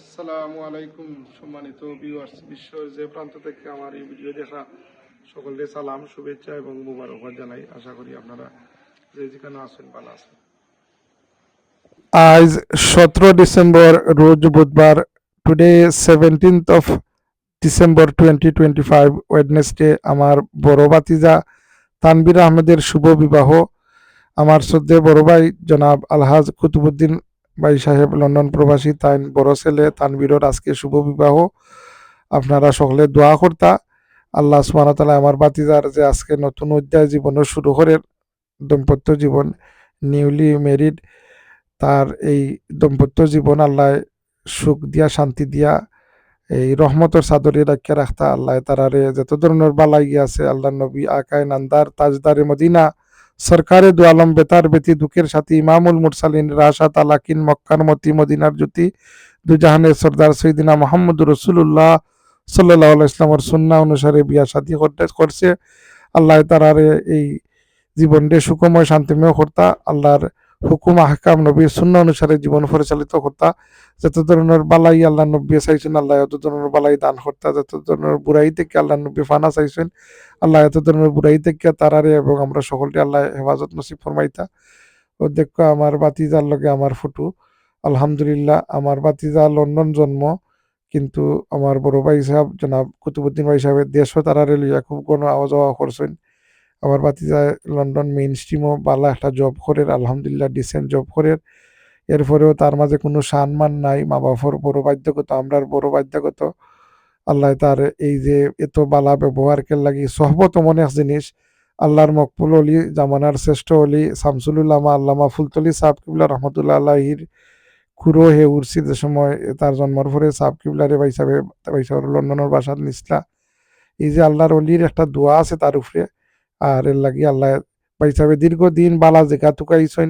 আসসালামু আলাইকুম, সম্মানিত বিশ্বের যে প্রান্ত থেকে আমার এই ভিডিও দেখা সকলকে সালাম, শুভেচ্ছা এবং জানাই। আশা করি আপনারা যে যেখানে আছেন ভালো আছেন। আজ সতেরো ডিসেম্বর, রোজ বুধবার today seventeenth of December twenty twenty five Wednesday আমার বড় ভাতিজা তানবির আহমেদের শুভ বিবাহ। আমার শ্রদ্ধে বড় ভাই জনাব আলহাজ কুতুবুদ্দিন ভাই সাহেব, লন্ডন প্রবাসী তাইন বড় ছেলে তানবীরর আজকে শুভ বিবাহ। আপনারা সকলে দোয়া কর্তা। আল্লাহ সুবহানাহু তাআলা আমার বাতিদার যে আজকে নতুন অধ্যায় জীবনের শুরু করে, দম্পত্য জীবন নিউলি মেরিড তার এই দম্পত্য জীবন আল্লাহ সুখ দিয়া, শান্তি দিয়া, এই রহমতর চাদরে রাখিয়া রাখতা। আল্লাহ তারারে যত ধরনের বালাই আছে আল্লাহ নবী আকায় নান্দার, তাজদারে মদিনা সরকারে দু আলম বেতার বেতি দুঃখের সাথী ইমামুল মুরসালিন, রাশাত, আলাকিন, মক্কার মতি, মদিনার জ্যোতি, দুজাহানের সর্দার সৈদিনা মোহাম্মদ রসুল্লাহ সাল্লাহ ইসলামর সুন্না অনুসারে বিয়া করতে, করছে। আল্লাহ তারারে এই জীবনটা সুকময় শান্তিময় কর্তা আল্লাহর হুকুম, আহকাম নবী শূন্য অনুসারে জীবন পরিচালিত কর্তা। যত ধরনের বালাই আল্লাহ নব্বী চাইছেন, আল্লাহ এত ধরনের বালাই দান কর্তা, যত ধরনের বুড়াই থেকে আল্লাহ নব্বী ফানা চাইছেন, আল্লাহ এত ধরনের বুড়াই থেকে তারারে এবং আমরা সকলকে আল্লাহ হেফাজত নসিব ফরমাইতা। ও দেখো, আমার বাতিজার লগে আমার ফটো। আলহামদুলিল্লাহ, আমার বাতিজা লন্ডন জন্ম। কিন্তু আমার বড় ভাই সাহেব, জনাব কুতুবুদ্দিন ভাই সাহেবের দেশও তারারে লইয়া খুব কোনো আওয়া যাওয়া করছেন। আমার বাতিজা লন্ডন মেইন স্ট্রিমও বালা একটা জব করে আলহামদুলিল্লাহ ডিসেন্ট জব করে এরপরেও তার মাঝে কোনো সম্মান নাই মা বাবার বড় বাধ্যগত, আমরার বড় বাধ্যগত। আল্লাহ তার এই যে এত বালা ব্যবহারকে লাগি সহবত মনে এক জিনিস। আল্লাহর মকবুল অলি, জামানার শ্রেষ্ঠ অলি শামসুলুল্লামা আল্লামা ফুলতলি সাহেব কিবলা রহমতুল্লাহ আল্লাহির খুরো হে উরসি যে সময় তার জন্মর পরে সাহেব কিবলারে বাইসাবে বাইসাবে লন্ডনের বাসার নিসলা এই যে আল্লাহর অলির একটা দোয়া আছে তার উপরে আর এর লাগি আল্লাহ বাইসাবে দীর্ঘদিন বালা জেগা তুকাইছেন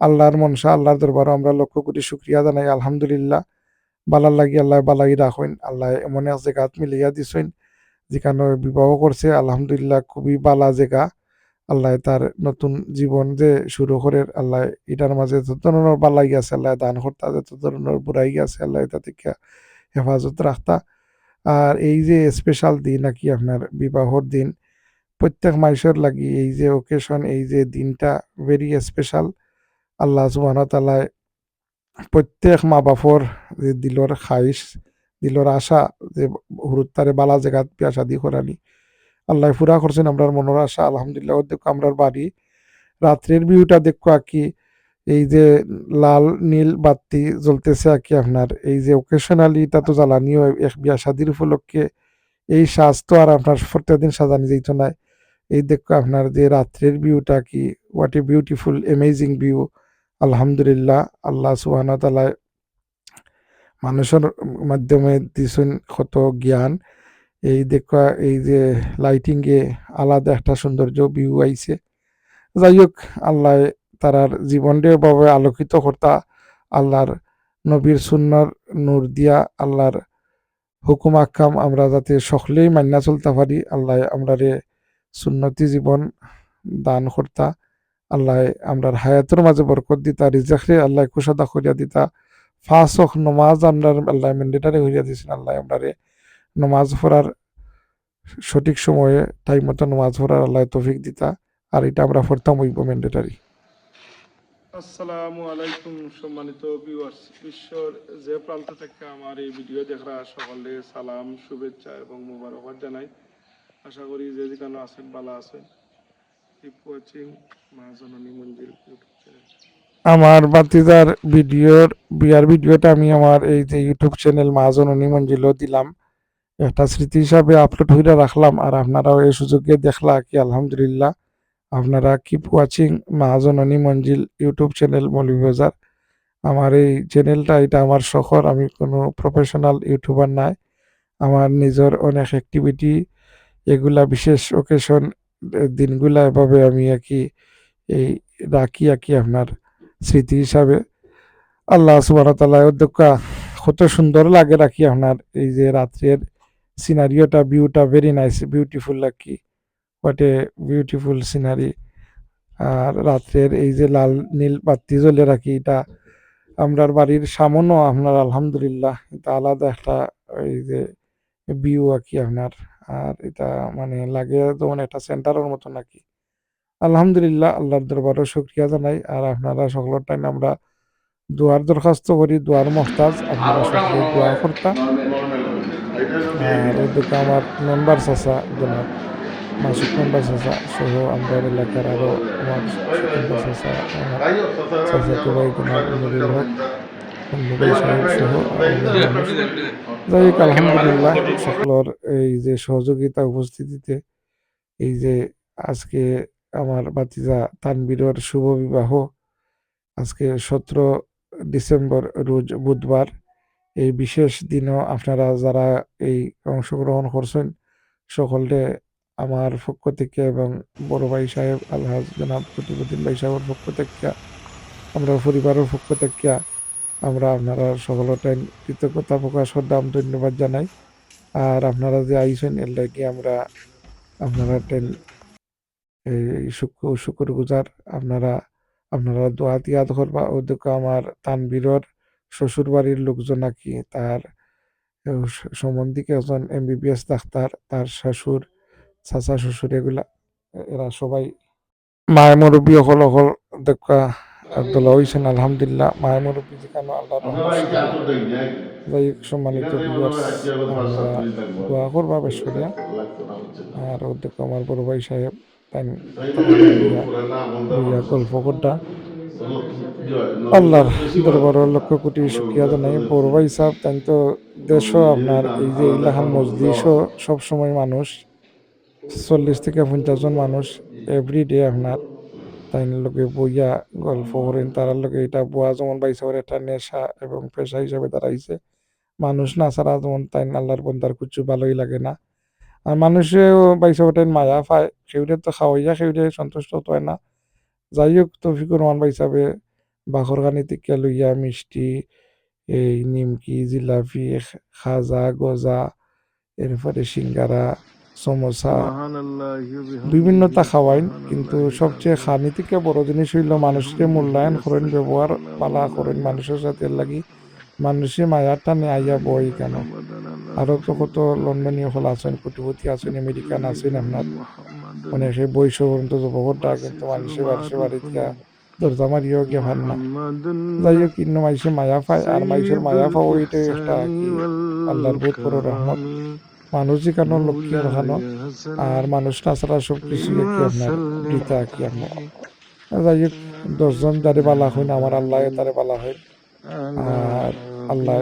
আল্লাহর মনসা আল্লাহর দরবারও আমরা লক্ষ কোটি শুক্রিয়া জানাই। আলহামদুলিল্লাহ, বালার লাগি আল্লাহ বালাই রাখেন। আল্লাহ এমন এক জায়গাত মিলিয়া দিছেন যেখানে বিবাহ করছে। আলহামদুলিল্লাহ, খুবই বালা জেগা আল্লাহ তার নতুন জীবন যে শুরু করে, আল্লাহ এটার মাঝে যত ধরনের বালাই আছে, আল্লাহ দান করতা যত ধরনের বুড়াই আছে, আল্লাহ এটা থেকে হেফাজত রাখতা। আর এই যে স্পেশাল দিন নাকি আপনার বিবাহর দিন প্রত্যেক মানুষের লাগি এই যে ওকেশন এই যে দিনটা ভেরি স্পেশাল আল্লাহ সুবাহ তালায় প্রত্যেক মা বাপর যে দিলর খাইশ, দিলর আশা, যে হুরুত্তারে বালা জায়গাত বিয়া শাদি করানি। আল্লাহ ফুরা করছেন আমরার মনের আশা, আলহামদুলিল্লাহ। দেখো আমরার বাড়ি, রাত্রের ভিউটা দেখো আকি, এই যে লাল, নীল বাতি জ্বলতেছে আকি আপনার। এই যে ওকেশনালি এটা তো জ্বালানিও এক বিয়া শাদির উপলক্ষে। এই সাজ তো আর আপনার প্রত্যেকদিন সাজানি যেত না। এই দেখো আপনার যে রাত্রের ভিউটা কি? What a beautiful amazing view আলহামদুলিল্লাহ, আল্লাহ ওয়া মানুষের মাধ্যমে দিছেন কত জ্ঞান। এই দেখা, এই যে লাইটিংয়ে আলাদা একটা সৌন্দর্য ভিউ আইছে। যাই হোক, আল্লাহ তারার জীবনটাও ভাবে আলোকিত কর্তা, আল্লাহর নবীর সুন্নর নূর দিয়া আল্লাহর হুকুম আকাম আমরা যাতে সকলেই মান্না চলতে পারি, আল্লাহ আমরারে সুন্নতি জীবন দান কর্তা। আল্লাহ আমরার হায়াতের মাঝে বরকত দিতা রিজাকরে আল্লাহ কুশাদা করিয়া দিতা। ফাঁস হক নমাজ আমরার, আল্লাহ ম্যান্ডেটারি হইয়া দিয়েছেন আল্লাহ আমরারে। নমাজ পড়ার সঠিক সময়ে টাইম মতো নমাজ পড়ার আল্লাহ তৌফিক দিতা। আর এটা আমরা পড়তাম হইব ম্যান্ডেটারি আসসালামু আলাইকুম সম্মানিত ভিউয়ার্স বিশ্বর যে প্রান্ত থেকে আমার এই ভিডিও দেখরা সকলে সালাম, শুভেচ্ছা এবং মোবারকবাদ জানাই। আশা করি যে যেখানে আছেন, ভালো আছেন। আমার বাতিদার ভিডিওর, বিয়ার ভিডিওটা আমি আমার এই যে ইউটিউব চ্যানেল মা জননী মঞ্জিলও দিলাম। একটা স্মৃতি হিসাবে আপলোড হইয়া রাখলাম আর আপনারাও এই সুযোগে দেখলা কি আলহামদুলিল্লাহ। আপনারা কিপ ওয়াচিং মা জননী মঞ্জিল ইউটিউব চ্যানেল মৌলভীবাজার আমার এই চ্যানেলটা এটা আমার শখর আমি কোনো প্রফেশনাল ইউটিউবার নাই। আমার নিজের অনেক অ্যাক্টিভিটি এগুলা বিশেষ ওকেশন দিনগুলা এভাবে আমি আর কি এই রাখি আর কি আপনার স্মৃতি হিসাবে। আল্লাহ সুবাহ তাল্লাহ উদ্যোক্তা কত সুন্দর লাগে রাখি আপনার এই যে রাত্রের সিনারিওটা ভিউটা ভেরি নাইস বিউটিফুল রাখি হোয়াট এ বিউটিফুল সিনারি আর রাত্রের এই যে লাল নীল বাতি জ্বলে রাখি, এটা আমরার বাড়ির সামনও আপনার আলহামদুলিল্লাহ, এটা আলাদা একটা এই যে ভিউ আর কি আপনার। আর এটা মানে লাগে যেমন একটা সেন্টারের মতো নাকি। আলহামদুলিল্লাহ, আল্লাহর দরবারও শুক্রিয়া জানাই। আর আপনারা সকলের টাইম আমরা দোয়ার দরখাস্ত করি, দোয়ার মহতাজ। আপনারা সকলে দোয়া করতা। আর ওদিকে আমার মেম্বার চাচা, জনাব মাসিক মেম্বার চাচা সহ আমরা এলাকার আরও আমার চাচাতো ভাই, জনাব সহ। যাই হোক আলহামদুলিল্লাহ সকলের এই যে সহযোগিতা উপস্থিতিতে এই যে আজকে আমার বাতিজা তানবীরের শুভ বিবাহ আজকে সতেরো ডিসেম্বর রোজ বুধবার এই বিশেষ দিনও আপনারা যারা এই অংশগ্রহণ করছেন সকলকে আমার পক্ষ থেকে এবং বড় ভাই সাহেব আলহাজ জনাব কুতুবুদ্দিন ভাই সাহেবের পক্ষ থেকে আমরা পরিবারের পক্ষ থেকে আমরা আপনারা সকলটাই কৃতজ্ঞতা প্রকাশ করলাম ধন্যবাদ জানাই। আর আপনারা যে আইসেন এর লাগে আমরা আপনারা টেন এই শুক্র শুক্র গুজার আপনারা আপনারা দোয়া তিয়াদ করবা। ওদিকে আমার তানবীরের শ্বশুর বাড়ির লোকজন নাকি তার সম্বন্ধীকে একজন এমবিবিএস ডাক্তার, তার শ্বশুর, চাচা শ্বশুর এগুলা, এরা সবাই মায় মুরব্বী অকল অকল দেখা আব্দুল্লাহ হইছেন আলহামদুলিল্লাহ। মায় মুরব্বী যেখানে আল্লাহ যাই সম্মানিত দোয়া করবা বেশ করিয়া আর ওদিকে আমার বড় ভাই সাহেব গল্প আল্লাহর দরবার লক্ষ কোটি শুক্রিয়া জানাই। বড় ভাই সাহেব তাই তো দেশও আপনার এই যে ইলাহান মজলিসও সবসময় মানুষ চল্লিশ থেকে পঞ্চাশ জন মানুষ এভরিডে আপনার। তাই লোকে বইয়া গল্প করেন। তার লোকে এটা বোয়া যেমন বাইসাবের একটা নেশা এবং পেশা হিসাবে দাঁড়াইছে। মানুষ না ছাড়া যেমন তাই আল্লাহর বন্দার কিছু ভালোই লাগে না। আর মানুষেও বাইসাবের মায়া পায়। সেউরে তো খাওয়াইয়া সেউরে সন্তুষ্ট তো হয় না। যাই হোক তৌফিকুর রহমান ভাই সাহেবে বাখরখানি থেকে লইয়া মিষ্টি এই নিমকি জিলাপি খাজা গজা এরপরে সিঙ্গারা সমোসা বিভিন্নতা খাওয়াইন কিন্তু সবচেয়ে খানি থেকে বড় জিনিস হইল মানুষকে মূল্যায়ন করেন ব্যবহার পালা করেন মানুষের সাথে লাগি মানুষে মায়ার টানে আইয়া বই কেন? আরও তো কত লন্ডনীয় হল আছেন কোটিপতি আছেন আমেরিকান আছেন আপনার অনেকে বৈশ পর্যন্ত যুবকটা কিন্তু মানুষের বাড়িতে বাড়িতে দরজা মারিয়েও গিয়ে ভান না। যাই হোক কিন্তু মানুষে মায়া পায় আর মানুষের মায়া পাওয়া এটাই একটা আল্লাহর বহুত বড় রহমত। মানুষ যেখানে লক্ষ্মী দেখানো আর মানুষ না ছাড়া সব কিছু গীতা কি যাই হোক, দশজন যারে বালা হয় না, আমার আল্লাহ তারে বালা হয়। আর আল্লাহ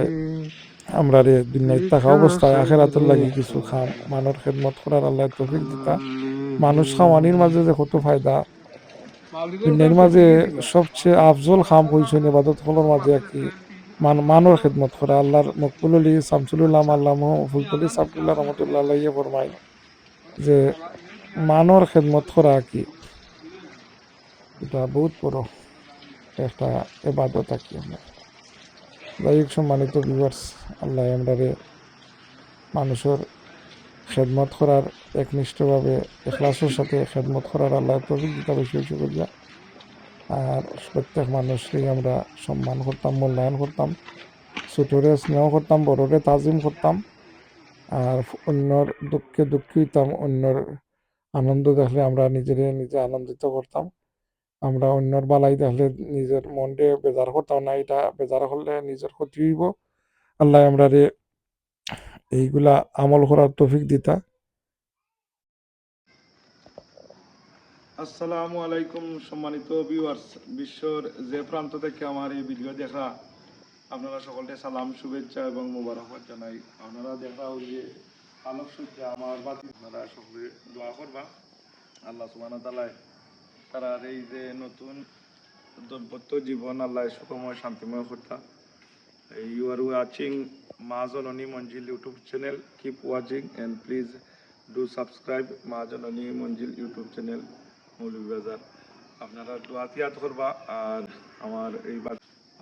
আমরা রে দুনিয়ায় থাকা অবস্থায় আখেরাতের লাগি কিছু খাম। মানর খেদমত করার আল্লাহ তৌফিক দিতা। মানুষ খাওয়ানির মাঝে যে কত ফায়দা। দুনিয়ার মাঝে সবচেয়ে আফজল খাম হয়েছেন এবাদত হলোর মাঝে আর মান, মানর খেদমত করা। আল্লাহর মকবুল আলী শামসুল্লাহ আল্লাহ ফুলতলি সাবদুল্লাহ রহমতুল্লাহ আলাইয়ে ফরমাই যে মানর খেদমত করা কি? এটা বহুত বড় একটা এবাদত কি আমরা। যাই হোক সম্মানিত ভিউয়ার্স আল্লাহ আমরারে মানুষের খেদমত করার একনিষ্ঠভাবে, এখলাসের সাথে খেদমত করার আল্লাহ তৌফিক দিতে বেশি করিয়া আর প্রত্যেক মানুষকেই আমরা সম্মান করতাম, মূল্যায়ন করতাম। ছোটরে স্নেহ করতাম, বড়রে তাজিম করতাম। আর অন্যর দুঃখে দুঃখী হইতাম, অন্যর আনন্দ দেখলে আমরা নিজেরে নিজে আনন্দিত করতাম। আমরা অন্যর বালাই দেখলে নিজের মনকে বেজার করতাম না, এটা বেজার করলে নিজের ক্ষতি হইব। আল্লাহ আমরা রে এইগুলা আমল করার তৌফিক দিতা। আসসালামু আলাইকুম, সম্মানিত ভিউয়ার্স বিশ্বর যে প্রান্ত থেকে আমার এই ভিডিও দেখা, আপনারা সকলকে সালাম, শুভেচ্ছা এবং মোবারকবাদ জানাই। আপনারা দেখা ওই যে আলোক সূর্য, আমার বাতি, আপনারা সকলে দোয়া করবা। আল্লাহ সুবহানাহু তাআলা তারা এই যে নতুন দাম্পত্য জীবন, আল্লাহ সুখময়, শান্তিময় করতা you are watching Maa Janani Manzil YouTube channel keep watching and please do subscribe Maa Janani Manzil YouTube channel Moulvibazar আপনারা দোয়াত ইয়াদ করবা আর আমার এই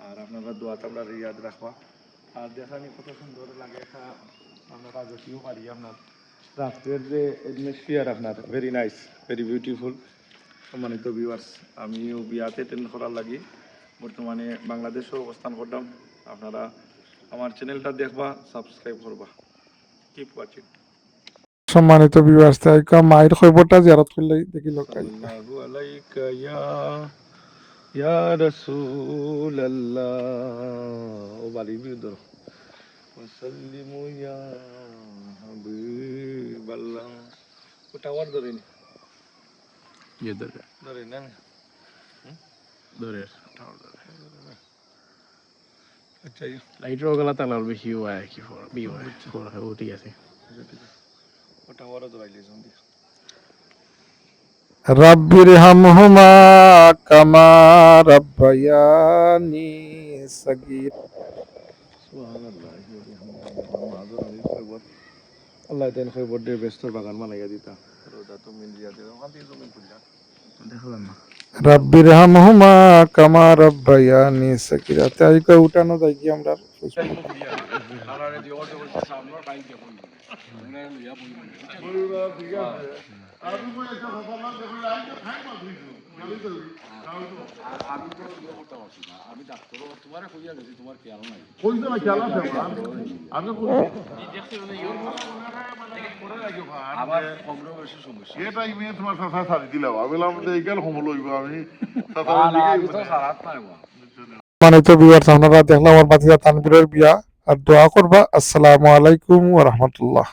আর আপনারা দোয়াত আপনার ইয়াদ রাখবা। আর দেখানি কত সুন্দর লাগে আপনারা যদিও পারি আপনার। রাত্রের যে এটমসফিয়ার আপনার ভেরি নাইস ভেরি বিউটিফুল সম্মানিত ভিউয়ার্স আমিও বিয়াতে অ্যাটেন্ড করার লাগি। বর্তমানে বাংলাদেশে অবস্থান করলাম। আপনারা আমার চ্যানেলটা দেখবা সাবস্ক্রাইব করবা। কিপ ওয়াচিং সম্মানিত বিবাস তাইকা মায়ের খবরটা জিয়ারত করলেই দেখিল সাল্লাল্লাহু আলাইকা ইয়া ইয়া রাসূলুল্লাহ। ও বাড়ি বিদর ওয়াসাল্লিমু ইয়া হাবিবাল্লাহ। ও টাওয়ার ইয়ে না। ধরে। টাওয়ার ধরে। আচ্ছা, গলা তালৰ বেশি হয় কি ফর বি হয় ফর ঠিক আছে রব্বির হামহুমা কামা রব্বায়ানি সগীর। আল্লাহ তেন খই বড় বেস্তর বাগান মানাইয়া দিতা। রোদা তো মিল দিয়া আচ্ছা, উঠানো দাই কি আমরা? এ টাইমে তোমার দিলাম আমি বললাম যে এইগাল সময় লইব আমি চাচা সম্মানিত ভিউয়ার্স আপনারা দেখলাম আমার বাতিজা তানবীরের বিয়া। আর দোয়া করবা। আসসালামু আলাইকুম ওয়া